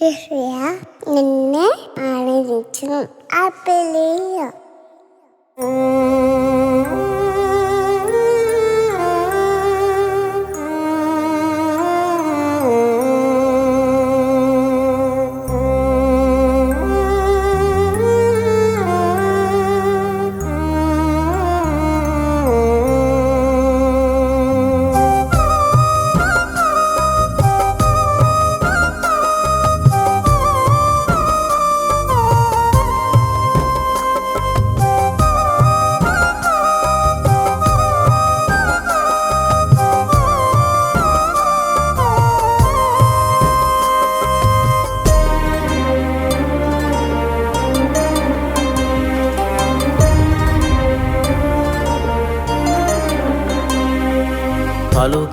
യേശുയ നിന്നെ ആനന്ദിച്ചു അപ്പലേയ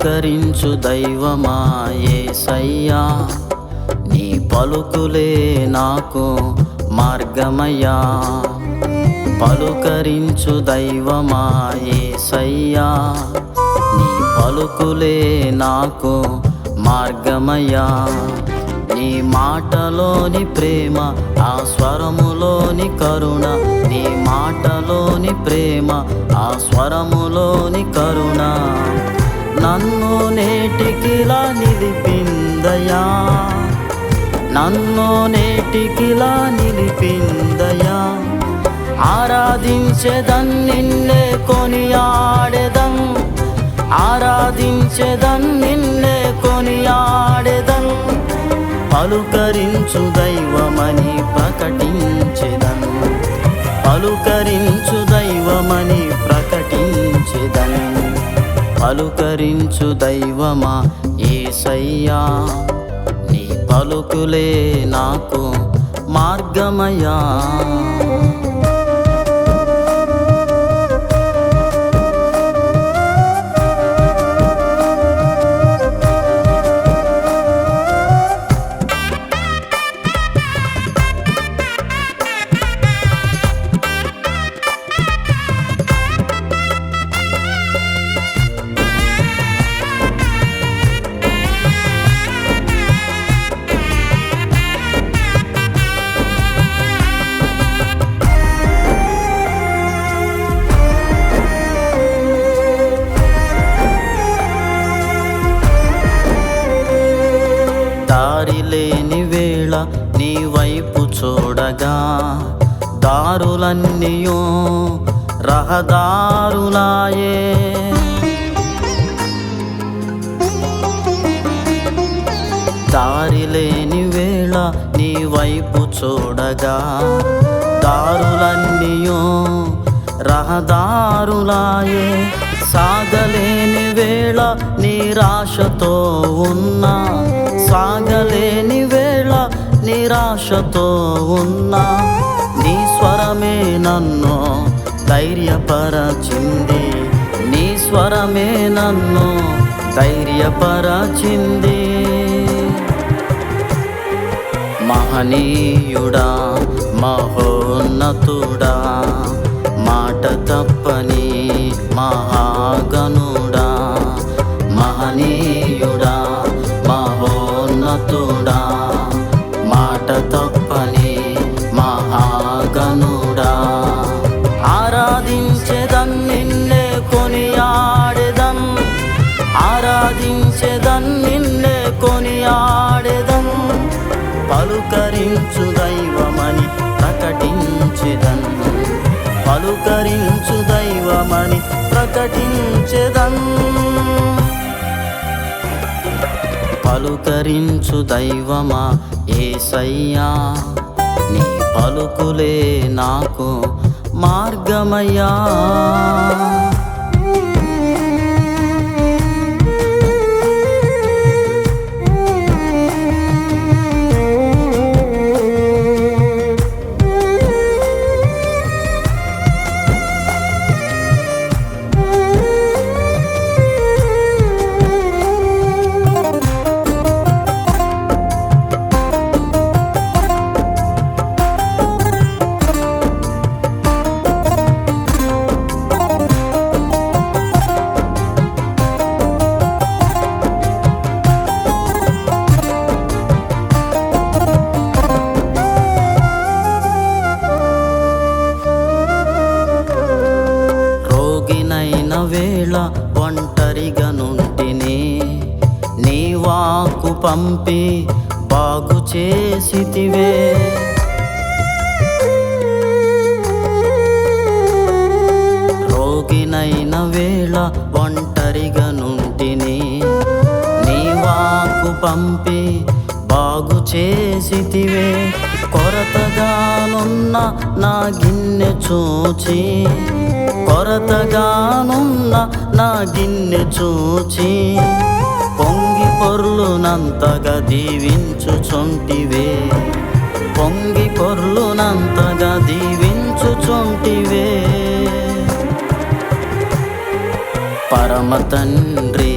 పలుకరించు దైవమాయే సయ్యా నీ పలుకులే నాకు మార్గమయ్యా. పలుకరించు దైవమాయే సయ్యా నీ పలుకులే నాకు మార్గమయ్యా. నీ మాటలోని ప్రేమ ఆ స్వరములోని కరుణ. నీ మాటలోని ప్రేమ ఆ స్వరములోని కరుణ. నన్ను నేటికిలా నిలిపిందయా నన్ను నేటికిలా నిలిపిందయా ఆరాధించేదన్ నిన్నే కొనియాడెదం ఆరాధించేదన్ నిన్నే కొనియాడెదం పలుకరించు దైవమని ప్రకటించెదను. పలుకరించు దైవమని ప్రకటించెదను పలుకరించు దైవమా ఏసయ్యా. నీ పలుకులే నాకు మార్గమయా దారి లేని వేళ నీ వైపు చూడగా దారులన్నీయో రహదారులాయే. దారి లేని వేళ నీ వైపు చూడగా దారులన్నీయో రహదారులాయే. సాగలేని వేళ నిరాశతో ఉన్నా సాగలేని వేళ నిరాశతో ఉన్నా నీ స్వరమే నన్ను ధైర్యపరచింది. నీ స్వరమే నన్ను ధైర్యపరచింది. మహనీయుడా మహోన్నతుడా మాట తప్పని మహాగను పలుకరించు దైవమని ప్రకటించెదన్. పలుకరించు దైవమని ప్రకటించెదన్. పలుకరించు దైవమా ఏసయ్యా. నీ పలుకులే నాకు మార్గమయ్యా. పంపి బాగు చేసితివే. రోగినైన వేళ ఒంటరిగా నుంటిని నీ వాకు పంపి బాగు చేసితివే. కొరతగానున్న నా గిన్నె చూచి కొరతగానున్న నా గిన్నె చూచి పొంగ పొర్లునంతగా దీవించుచుంటివే పొంగి పొర్లునంతగా దీవించుచుంటివే పరమ తండ్రి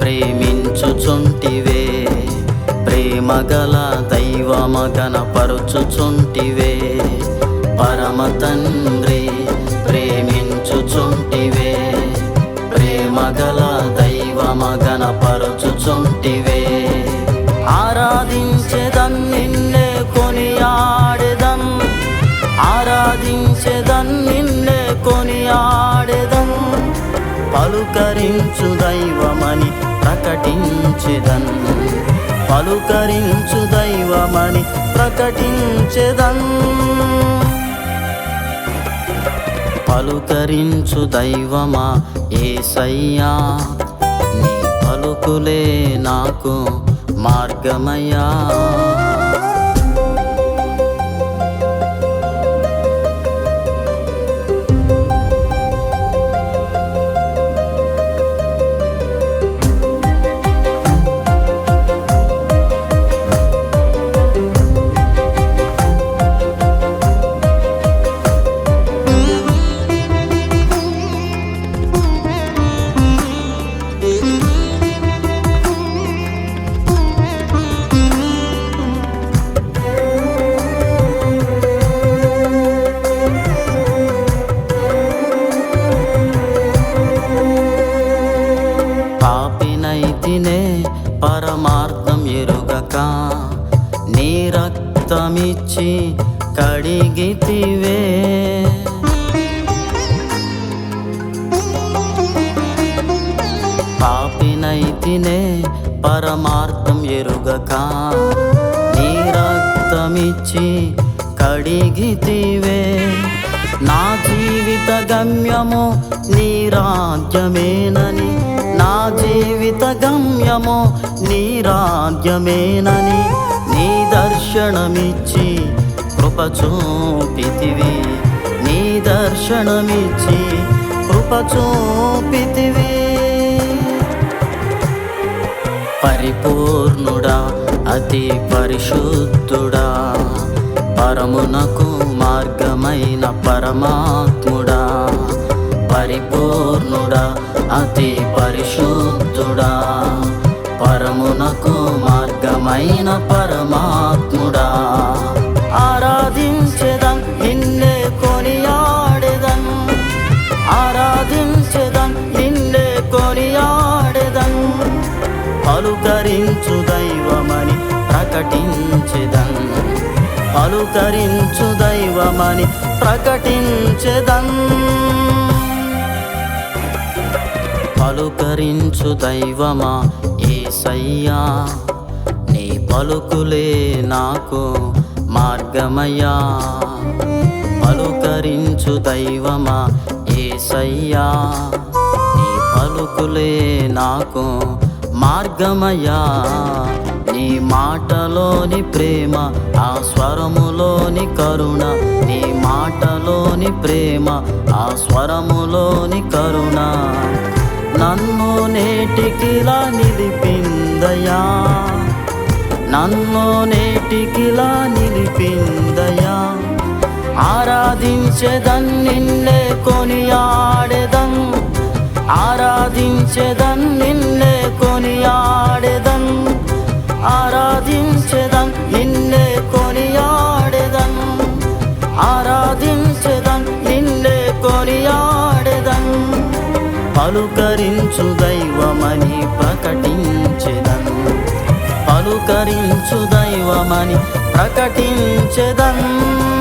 ప్రేమించుచుంటివే ప్రేమగల దైవమగన పరుచుచుంటివే పరమ తండ్రి నిన్నే కొనియాడెదం. ఆరాధించెదన్ నిన్నే కొనియాడెదం. పలుకరించు దైవమని ప్రకటించెదన్ పలుకరించు దైవమని ప్రకటించెదన్ పలుకరించు దైవమా ఏసయ్యా నీ పలుకులే నాకు మార్గమయ్యా. ఎరుగక నీ రక్తమిచ్చి కడిగితివే. పాపినైతినే పరమార్థం ఎరుగక నీ రక్తమిచ్చి కడిగితివే. నా జీవిత గమ్యము నీ రాజ్యమేనని గమ్యమో నీ రాజ్యమేనని నీ దర్శనమిచ్చి కృప చూపితివి నీ దర్శనమిచ్చి కృప చూపితివి పరిపూర్ణుడా అతి పరిశుద్ధుడా పరమునకు మార్గమైన పరమాత్ముడా. పరిపూర్ణుడా అతి పరిశుద్ధుడా పరమునకు మార్గమైన పరమాత్ముడా. ఆరాధించెదం నిన్నే కొనియాడెదం. ఆరాధించెదం నిన్నే కొనియాడెదం. పలుకరించు దైవమని ప్రకటించెదం. పలుకరించు దైవమని ప్రకటించెదం. పలుకరించు దైవమా ఏసయ్యా. నీ పలుకులే నాకు మార్గమయ్యా. పలుకరించు దైవమా ఏసయ్యా. నీ పలుకులే నాకు మార్గమయ్యా. నీ మాటలోని ప్రేమ ఆ స్వరములోని కరుణ. నీ మాటలోని ప్రేమ ఆ స్వరములోని కరుణ. నన్ను నేటికిలా నిలిపిందయా నన్ను నేటికిలా నిలిపిందయా ఆరాధించేదన్ నిన్నే కొనియాడెదం ఆరాధించేదన్ నిన్నే కొనియాడెదం ఆరాధించెదన్ నిన్నే కొనియాడెదం ఆరాధించెదన్ పలుకరించు దైవమని ప్రకటించెదను. పలుకరించు దైవమని ప్రకటించెదను.